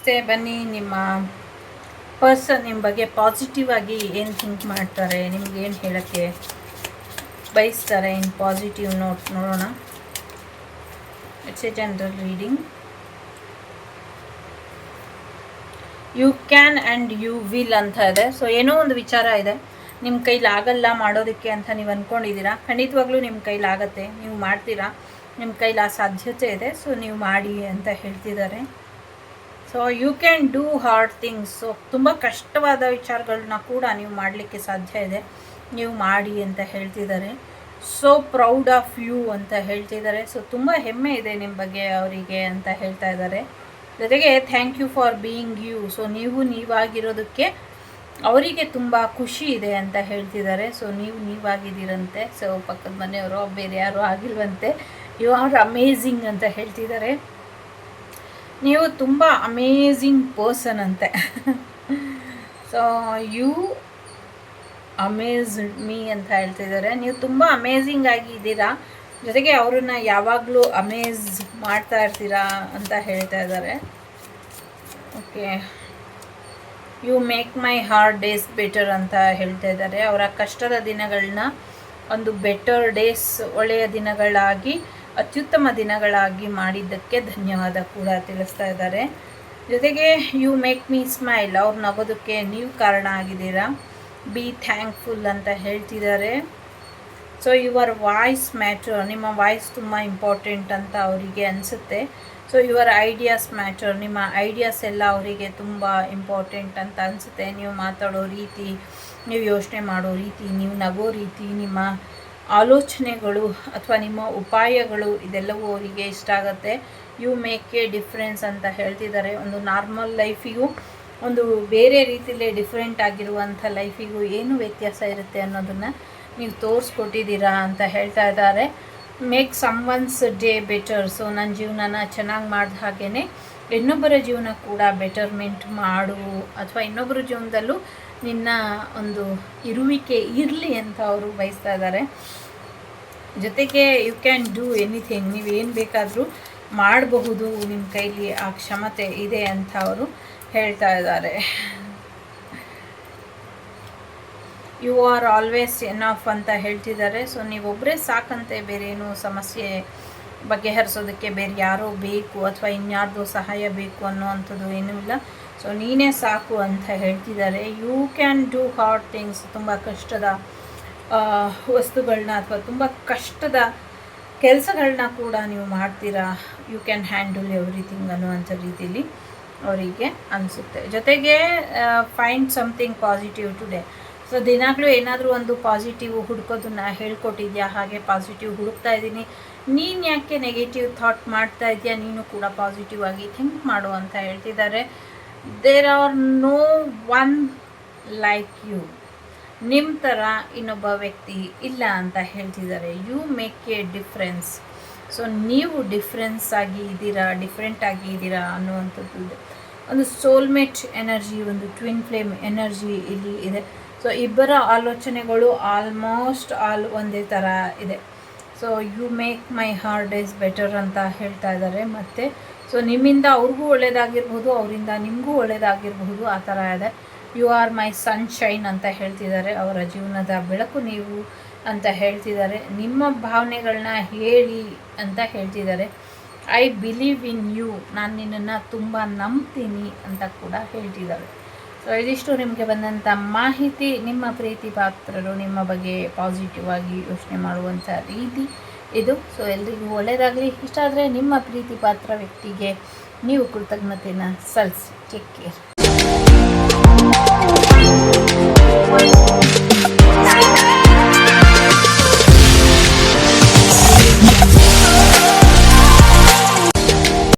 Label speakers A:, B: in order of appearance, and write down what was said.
A: ನಮಸ್ತೆ, ಬನ್ನಿ. ನಿಮ್ಮ ಪರ್ಸನ್ ನಿಮ್ಮ ಬಗ್ಗೆ ಪಾಸಿಟಿವ್ ಆಗಿ ಏನು ಥಿಂಕ್ ಮಾಡ್ತಾರೆ, ನಿಮ್ಗೆ ಏನು ಹೇಳೋಕ್ಕೆ ಬಯಸ್ತಾರೆ ಇನ್ ಪಾಸಿಟಿವ್ ನೋಟ್ ನೋಡೋಣ. It's a general reading you can and you will ಅಂತ ಇದೆ. ಸೊ ಏನೋ ಒಂದು ವಿಚಾರ ಇದೆ. ನಿಮ್ಮ ಕೈಲಾಗಲ್ಲ ಮಾಡೋದಕ್ಕೆ ಅಂತ ನೀವು ಅಂದ್ಕೊಂಡಿದ್ದೀರಾ ಖಂಡಿತವಾಗ್ಲೂ ನಿಮ್ಮ ಕೈಲಾಗತ್ತೆ ನೀವು ಮಾಡ್ತೀರಾ? ನಿಮ್ಮ ಕೈಲಿ ಆ ಸಾಧ್ಯತೆ ಇದೆ. ಸೊ ನೀವು ಮಾಡಿ ಅಂತ ಹೇಳ್ತಿದ್ದಾರೆ. So you can do hard things so ತುಂಬ ಕಷ್ಟವಾದ ವಿಚಾರಗಳನ್ನ ಕೂಡ ನೀವು ಮಾಡಲಿಕ್ಕೆ ಸಾಧ್ಯ ಇದೆ. ನೀವು ಮಾಡಿ ಅಂತ ಹೇಳ್ತಿದ್ದಾರೆ. ಸೊ ಪ್ರೌಡ್ ಆಫ್ ಯು ಅಂತ ಹೇಳ್ತಿದ್ದಾರೆ. ಸೊ ತುಂಬ ಹೆಮ್ಮೆ ಇದೆ ನಿಮ್ಮ ಬಗ್ಗೆ ಅವರಿಗೆ ಅಂತ ಹೇಳ್ತಾ ಇದ್ದಾರೆ. ಜೊತೆಗೆ thank you for being you so ನೀವು ನೀವಾಗಿರೋದಕ್ಕೆ ಅವರಿಗೆ ತುಂಬ ಖುಷಿ ಇದೆ ಅಂತ ಹೇಳ್ತಿದ್ದಾರೆ. ಸೊ ನೀವು ನೀವಾಗಿದ್ದೀರಂತೆ. ಸೊ ಪಕ್ಕದ ಮನೆಯವರು, ಬೇರೆ ಯಾರು ಆಗಿಲ್ವಂತೆ. ಯು ಆರ್ ಅಮೇಝಿಂಗ್ ಅಂತ ಹೇಳ್ತಿದ್ದಾರೆ. ನೀವು ತುಂಬ ಅಮೇಝಿಂಗ್ ಪರ್ಸನ್ ಅಂತೆ. ಸೊ ಯು ಅಮೇಝ್ ಮೀ ಅಂತ ಹೇಳ್ತಿದ್ದಾರೆ. ನೀವು ತುಂಬ ಅಮೇಝಿಂಗ್ ಆಗಿ ಇದ್ದೀರಾ. ಜೊತೆಗೆ ಅವ್ರನ್ನ ಯಾವಾಗಲೂ ಅಮೇಝ್ ಮಾಡ್ತಾ ಇರ್ತೀರಾ ಅಂತ ಹೇಳ್ತಾ ಇದ್ದಾರೆ. Okay you make my hard days better ಅಂತ ಹೇಳ್ತಾ ಇದ್ದಾರೆ. ಅವರ ಕಷ್ಟದ ದಿನಗಳನ್ನ ಒಂದು ಬೆಟರ್ ಡೇಸ್ ಒಳ್ಳೆಯ ದಿನಗಳಾಗಿ ಅತ್ಯುತ್ತಮ ದಿನಗಳಾಗಿ ಮಾಡಿದ್ದಕ್ಕೆ ಧನ್ಯವಾದ ಕೂಡ ತಿಳಿಸ್ತಾ ಇದ್ದಾರೆ. ಜೊತೆಗೆ ಯು ಮೇಕ್ ಮೀ ಸ್ಮೈಲ್ ಅವ್ರು ನಗೋದಕ್ಕೆ ನೀವು ಕಾರಣ ಆಗಿದ್ದೀರಾ? ಬಿ ಥ್ಯಾಂಕ್ಫುಲ್ ಅಂತ ಹೇಳ್ತಿದ್ದಾರೆ. ಸೊ ಯುವರ್ ವಾಯ್ಸ್ ಮ್ಯಾಟರ್ ನಿಮ್ಮ ವಾಯ್ಸ್ ತುಂಬ ಇಂಪಾರ್ಟೆಂಟ್ ಅಂತ ಅವರಿಗೆ ಅನಿಸುತ್ತೆ. ಸೊ ಯುವರ್ ಐಡಿಯಾಸ್ ಮ್ಯಾಟರ್ ನಿಮ್ಮ ಐಡಿಯಾಸ್ ಎಲ್ಲ ಅವರಿಗೆ ತುಂಬ ಇಂಪಾರ್ಟೆಂಟ್ ಅಂತ ಅನಿಸುತ್ತೆ. ನೀವು ಮಾತಾಡೋ ರೀತಿ, ನೀವು ಯೋಚನೆ ಮಾಡೋ ರೀತಿ, ನೀವು ನಗೋ ರೀತಿ, ನಿಮ್ಮ ಆಲೋಚನೆಗಳು ಅಥವಾ ನಿಮ್ಮ ಉಪಾಯಗಳು ಇದೆಲ್ಲವೂ ಅವರಿಗೆ ಇಷ್ಟ ಆಗುತ್ತೆ. ಯು ಮೇಕ್ ಎ ಡಿಫ್ರೆನ್ಸ್ ಅಂತ ಹೇಳ್ತಿದ್ದಾರೆ. ಒಂದು ನಾರ್ಮಲ್ ಲೈಫಿಗೂ ಒಂದು ಬೇರೆ ರೀತಿಯಲ್ಲಿ ಡಿಫ್ರೆಂಟ್ ಆಗಿರುವಂಥ ಲೈಫಿಗೂ ಏನು ವ್ಯತ್ಯಾಸ ಇರುತ್ತೆ ಅನ್ನೋದನ್ನು ನೀವು ತೋರಿಸ್ಕೊಟ್ಟಿದ್ದೀರಾ ಅಂತ ಹೇಳ್ತಾ ಇದ್ದಾರೆ. Make someone's day better so ನನ್ನ ಜೀವನನ ಚೆನ್ನಾಗಿ ಮಾಡಿದ ಹಾಗೇ ಇನ್ನೊಬ್ಬರ ಜೀವನ ಕೂಡ ಬೆಟರ್ಮೆಂಟ್ ಮಾಡು ಅಥವಾ ಇನ್ನೊಬ್ಬರ ಜೀವನದಲ್ಲೂ ನಿನ್ನ ಒಂದು ಇರುವಿಕೆ ಇರಲಿ ಅಂತ ಅವರು ಬಯಸ್ತಾ ಇದ್ದಾರೆ. ಜೊತೆಗೆ ಯು ಕ್ಯಾನ್ ಡೂ ಎನಿಥಿಂಗ್ ನೀವು ಏನು ಬೇಕಾದರೂ ಮಾಡಬಹುದು ನಿಮ್ಮ ಕೈಲಿ ಆ ಕ್ಷಮತೆ ಇದೆ ಅಂತ ಅವರು ಹೇಳ್ತಾ ಇದ್ದಾರೆ. ಯು ಆರ್ ಆಲ್ವೇಸ್ ಎನಫ್ ಅಂತ ಹೇಳ್ತಿದ್ದಾರೆ. ಸೊ ನೀವೊಬ್ಬರೇ ಸಾಕಂತೆ ಬೇರೆ ಏನು ಸಮಸ್ಯೆ ಬಗೆಹರಿಸೋದಕ್ಕೆ ಬೇರೆ ಯಾರೋ ಬೇಕು ಅಥವಾ ಇನ್ಯಾರ್ದೋ ಸಹಾಯ ಬೇಕು ಅನ್ನೋವಂಥದ್ದು ಏನೂ ಇಲ್ಲ. ಸೊ ನೀನೇ ಸಾಕು ಅಂತ ಹೇಳ್ತಿದ್ದಾರೆ. You can do hard things ತುಂಬ ಕಷ್ಟದ ವಸ್ತುಗಳನ್ನ ಅಥವಾ ತುಂಬ ಕಷ್ಟದ ಕೆಲಸಗಳನ್ನ ಕೂಡ ನೀವು ಮಾಡ್ತೀರಾ? ಯು ಕ್ಯಾನ್ ಹ್ಯಾಂಡಲ್ ಎವ್ರಿಥಿಂಗ್ ಅನ್ನುವಂಥ ರೀತಿಯಲ್ಲಿ ಅವರಿಗೆ ಅನಿಸುತ್ತೆ. ಜೊತೆಗೆ find something positive today so ದಿನಾಗಲೂ ಏನಾದರೂ ಒಂದು ಪಾಸಿಟಿವ್ ಹುಡ್ಕೋದನ್ನ ಹೇಳ್ಕೊಟ್ಟಿದ್ಯಾ? ಹಾಗೆ ಪಾಸಿಟಿವ್ ಹುಡುಕ್ತಾ ಇದ್ದೀನಿ. ನೀನು ಯಾಕೆ ನೆಗೆಟಿವ್ ಥಾಟ್ ಮಾಡ್ತಾ ಇದೆಯಾ? ನೀನು ಕೂಡ ಪಾಸಿಟಿವ್ ಆಗಿ ಥಿಂಕ್ ಮಾಡು ಅಂತ ಹೇಳ್ತಿದ್ದಾರೆ. There are no one like you ನಿಮ್ಮ ಥರ ಇನ್ನೊಬ್ಬ ವ್ಯಕ್ತಿ ಇಲ್ಲ ಅಂತ ಹೇಳ್ತಿದ್ದಾರೆ. You make a difference so ನೀವು ಡಿಫ್ರೆನ್ಸ್ ಆಗಿ ಇದ್ದೀರಾ? ಡಿಫ್ರೆಂಟ್ ಆಗಿ ಇದ್ದೀರಾ ಅನ್ನುವಂಥದ್ದು ಒಂದು ಸೋಲ್ಮೇಟ್ ಎನರ್ಜಿ ಒಂದು ಟ್ವಿನ್ ಫ್ಲೇಮ್ ಎನರ್ಜಿ ಇಲ್ಲಿ ಇದೆ. ಸೊ ಇಬ್ಬರ ಆಲೋಚನೆಗಳು ಆಲ್ಮೋಸ್ಟ್ ಆಲ್ ಒಂದೇ ಥರ ಇದೆ. So you make my heart is better ಅಂತ ಹೇಳ್ತಾ ಇದ್ದಾರೆ. ಮತ್ತು ಸೊ ನಿಮ್ಮಿಂದ ಅವ್ರಿಗೂ ಒಳ್ಳೇದಾಗಿರ್ಬೋದು, ಅವರಿಂದ ನಿಮಗೂ ಒಳ್ಳೇದಾಗಿರ್ಬೋದು, ಆ ಥರ ಇದೆ. ಯು ಆರ್ ಮೈ ಸನ್ಶೈನ್ ಅಂತ ಹೇಳ್ತಿದ್ದಾರೆ. ಅವರ ಜೀವನದ ಬೆಳಕು ನೀವು ಅಂತ ಹೇಳ್ತಿದ್ದಾರೆ. ನಿಮ್ಮ ಭಾವನೆಗಳನ್ನ ಹೇಳಿ ಅಂತ ಹೇಳ್ತಿದ್ದಾರೆ. ಐ ಬಿಲೀವ್ ಇನ್ ಯು ನಾನು ನಿನ್ನನ್ನು ತುಂಬ ನಂಬ್ತೀನಿ ಅಂತ ಕೂಡ ಹೇಳ್ತಿದ್ದಾರೆ. ಸೊ ಇದಿಷ್ಟು ನಿಮಗೆ ಬಂದಂಥ ಮಾಹಿತಿ. ನಿಮ್ಮ ಪ್ರೀತಿ ಪಾತ್ರರು ನಿಮ್ಮ ಬಗ್ಗೆ ಪಾಸಿಟಿವ್ ಆಗಿ ಯೋಚನೆ ಮಾಡುವಂಥ ರೀತಿ ಇದು. ಸೊ ಎಲ್ರಿಗೂ ಒಳ್ಳೆಯದಾಗಲಿ ಇಷ್ಟ ಆದರೆ ನಿಮ್ಮ ಪ್ರೀತಿ ಪಾತ್ರ ವ್ಯಕ್ತಿಗೆ ನೀವು ಕೃತಜ್ಞತೆಯನ್ನು ಸಲ್ಲಿಸಿ. Take care